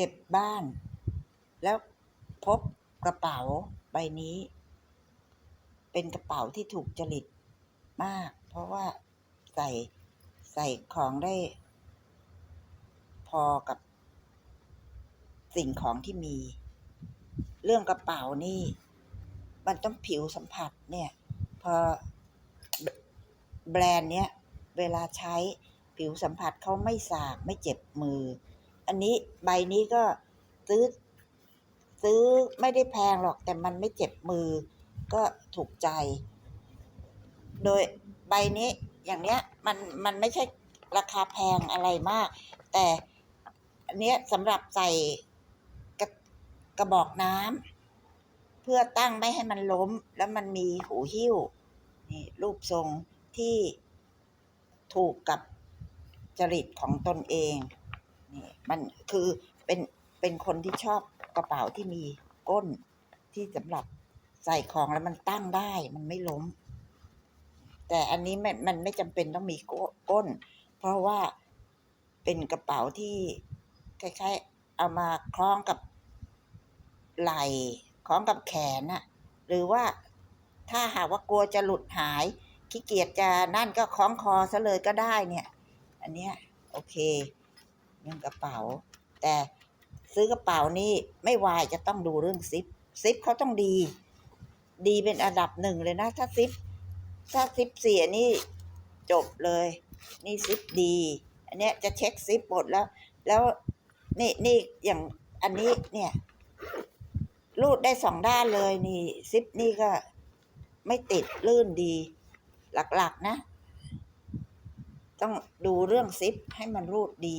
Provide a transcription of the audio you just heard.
เก็บบ้าน แล้วพบกระเป๋าใบนี้ เป็นกระเป๋าที่ถูกจริตมาก เพราะว่าใส่ใส่ของได้ พอกับสิ่งของที่มี เรื่องกระเป๋านี่ มันต้องผิวสัมผัสเนี่ย พอแบรนด์เนี้ยเวลาใช้ผิวสัมผัสเขาไม่สากไม่เจ็บมือ อันนี้ใบนี้ก็ซื้อ ซื้อไม่ได้แพงหรอกแต่มันไม่เจ็บมือ ก็ถูกใจ โดยใบนี้อย่างเนี้ยมันมันไม่ใช่ราคาแพงอะไรมาก แต่อันเนี้ยสำหรับใส่กระกระบอกน้ำเพื่อตั้งไม่ให้มันล้ม แล้วมันมีหูหิ้วนี่รูปทรงที่ถูกกับจริตของตนเอง นี่มันคือเป็นเป็นคนที่ชอบกระเป๋าที่มีก้นที่สำหรับใส่ของแล้วมันตั้งได้มันไม่ล้ม แต่อันนี้มันมันไม่จำเป็นต้องมีก้น เพราะว่าเป็นกระเป๋าที่คล้ายๆเอามาคล้องกับไหล่คล้องกับแขนน่ะ หรือว่าถ้าหากว่ากลัวจะหลุดหายขี้เกียจจะนั่นก็คล้องคอซะเลยก็ได้เนี่ย อันเนี้ยโอเค เรื่องกระเป๋า แต่ซื้อกระเป๋านี่ไม่วายจะต้องดูเรื่องซิปซิปเขาต้องดี ดีเป็นอันดับหนึ่งเลยนะ ถ้าซิปถ้าซิปเสียนี่จบเลย นี่ซิปดี อันเนี้ยจะเช็คซิปหมดแล้ว แล้วนี่นี่อย่างอันนี้เนี่ยรูดได้สองด้านเลยนี่ซิปนี่ก็ไม่ติดลื่นดี หลักๆนะ ต้องดูเรื่องซิปให้มันรูดดี